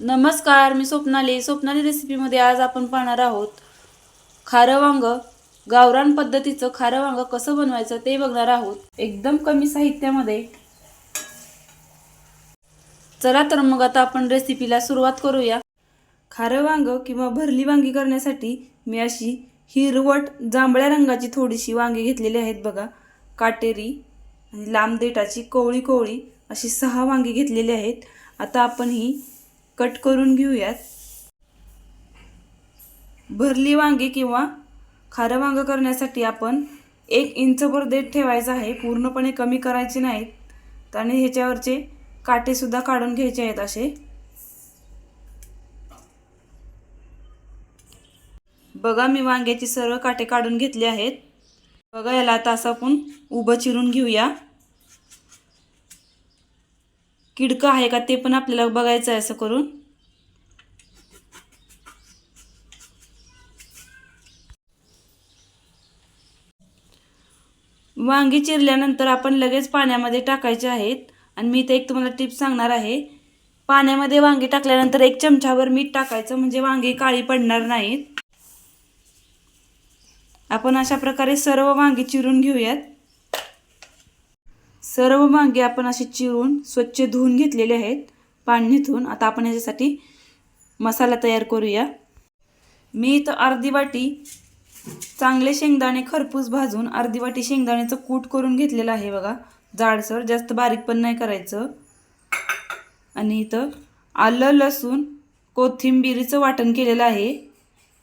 नमस्कार मी स्वप्नाली. स्वप्नाली रेसिपीमध्ये आज आपण पाहणार आहोत खारं वांग गावरान पद्धतीचं खारं वांग कसं बनवायचं ते बघणार आहोत. एकदम कमी साहित्यामध्ये. चला तर मग आता आपण रेसिपीला सुरुवात करूया. खारं वांग किंवा भरली वांगी करण्यासाठी मी अशी हिरवट जांभळ्या रंगाची थोडीशी वांगी घेतलेली आहेत बघा. काटेरी आणि लांब देठाची कोवळी कोवळी अशी सहा वांगी घेतलेली आहेत. आता आपण ही कट करून घेऊयात. भरली वांगी किंवा खारं वांगं करण्यासाठी आपण एक इंचभर देठ ठेवायचं आहे. पूर्णपणे कमी करायचे नाहीत. आणि ह्याच्यावरचे काटेसुद्धा काढून घ्यायचे आहेत असे. बघा मी वांग्याची सर्व काटे काढून घेतले आहेत. बघा याला आता असं आपण उभं चिरून घेऊया. किडकं आहे का ते पण आपल्याला बघायचं आहे असं करून. वांगी चिरल्यानंतर आपण लगेच पाण्यामध्ये टाकायचे आहेत. आणि मी इथे एक तुम्हाला टिप सांगणार आहे. पाण्यामध्ये वांगी टाकल्यानंतर एक चमचाभर मीठ टाकायचं म्हणजे वांगी काळी पडणार नाहीत. आपण अशा प्रकारे सर्व वांगी चिरून घेऊयात. सर्व वांगे आपण असे चिरून स्वच्छ धुवून घेतलेले आहेत. पाण्यातून आता आपण याच्यासाठी मसाला तयार करूया. मी इथं अर्धी वाटी चांगले शेंगदाणे खरपूस भाजून अर्धी वाटी शेंगदाण्याचं कूट करून घेतलेलं आहे बघा. जाडसर. जास्त बारीक पण नाही करायचं. आणि इथं आलं लसूण कोथिंबिरीचं वाटण केलेलं आहे.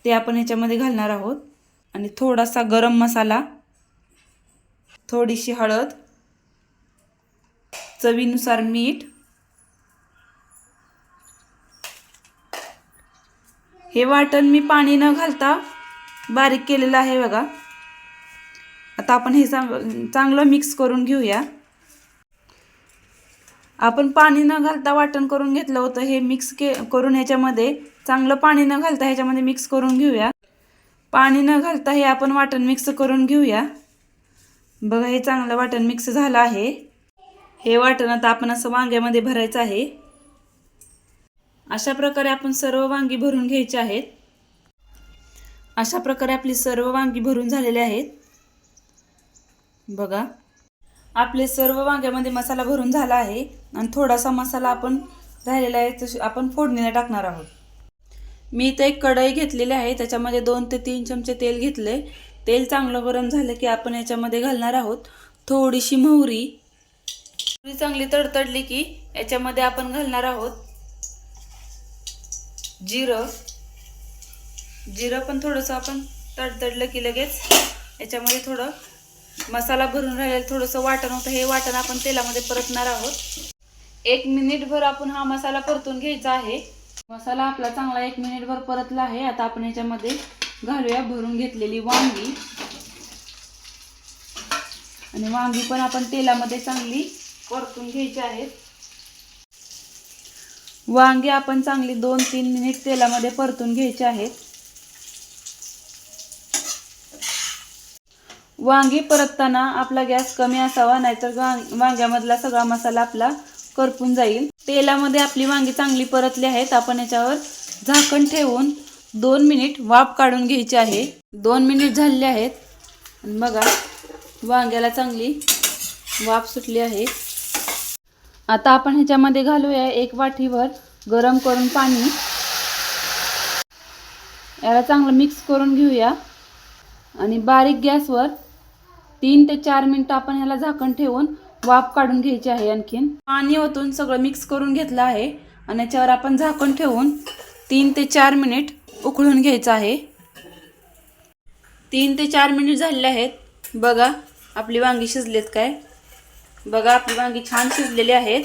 ते आपण ह्याच्यामध्ये घालणार आहोत. आणि थोडासा गरम मसाला थोडीशी हळद चवीनुसार मीठ. हे वाटण मी पाणी न घालता बारीक केलेलं आहे बघा. आता आपण हे चांगलं मिक्स करून घेऊया. आपण पाणी न घालता वाटण करून घेतलं होतं हे मिक्स के करून ह्याच्यामध्ये चांगलं पाणी न घालता ह्याच्यामध्ये मिक्स करून घेऊया. पाणी न घालता हे आपण वाटण मिक्स करून घेऊया. बघा हे चांगलं वाटण मिक्स झालं आहे. हे वाटण आता आपण असं वांग्यामध्ये भरायचं आहे. अशा प्रकारे आपण सर्व वांगी भरून घ्यायची आहेत. अशा प्रकारे आपली सर्व वांगी भरून झालेली आहेत. बघा. आपले सर्व वांग्यामध्ये मसाला भरून झाला आहे आणि थोडासा मसाला आपण राहिलेला आहे तशी आपण फोडणीला टाकणार आहोत. मी इथं एक कढई घेतलेली आहे त्याच्यामध्ये दोन ते तीन चमचे तेल घेतले तेल चांगलं गरम झालं की आपण याच्यामध्ये घालणार आहोत थोडीशी मोहरी मोहरी चांगली तडतडली की याच्यामध्ये आपण घालणार आहोत जिरं. जिरं पण थोडंसं आपण तडतडलं की लगेच याच्यामध्ये थोडं मसाला भरून राहिलेलं थोडंसं वाटण होतं. हे वाटण आपण तेलामध्ये परतणार आहोत. एक मिनिटभर आपण हा मसाला परतून घ्यायचा आहे. मसाला आपला चांगला एक मिनिटभर परतला आहे. आता आपण याच्यामध्ये घालूया भरून घेतलेली वांगी. आणि वांगी पण आपण तेलामध्ये चांगली परतून घ्यायचे आहेत. वांगी आपण चांगली दोन तीन मिनिट तेलामध्ये परतून घ्यायची आहेत. वांगी परतताना आपला गॅस कमी असावा नाहीतर वांग्यामधला सगळा मसाला आपला करपून जाईल. तेलामध्ये आपली वांगी चांगली परतली आहेत. आपण याच्यावर झाकण ठेवून दोन मिनिट वाफ काढून घ्यायची आहे. दोन मिनिट झालेले आहेत. बघा वांग्याला चांगली वाफ सुटली आहे. आता आपण ह्याच्यामध्ये घालूया एक वाठीवर गरम करून पाणी. याला चांगलं मिक्स करून घेऊया. आणि बारीक गॅसवर तीन ते चार मिनटं आपण ह्याला झाकण ठेवून वाफ काढून घ्यायची आहे आणखीन. पाणी ओतून सगळं मिक्स करून घेतलं आहे. आणि याच्यावर आपण झाकण ठेवून तीन ते चार मिनिट उकळून घ्यायचं आहे. तीन ते चार मिनिट झालेले आहेत. बघा आपली वांगी शिजलेत काय? बघा आपली वांगी छान शिजलेली आहेत.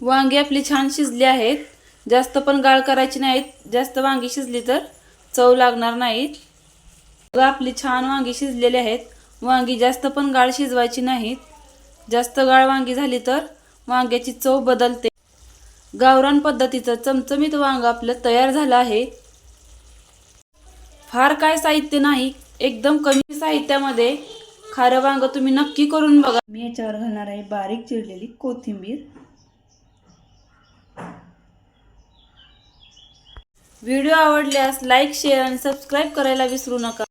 वांगी आपली छान शिजली आहेत. जास्त पण गाळ करायची नाहीत. जास्त वांगी शिजली तर चव लागणार नाहीत. बघा आपली छान वांगी शिजलेली आहेत. वांगी जास्त पण गाळ शिजवायची नाहीत. जास्त गाळ वांगी झाली तर वांग्याची चव बदलते. गावरान पद्धतीचं चमचमीत वांग आपलं तयार झालं आहे. फार काय साहित्य नाही. एकदम कमी साहित्यामध्ये खारं वांग तुम्ही नक्की करून बघा. मी याच्यावर घालणार आहे बारीक चिरलेली कोथिंबीर. व्हिडिओ आवडल्यास लाईक शेअर आणि सबस्क्राईब करायला विसरू नका.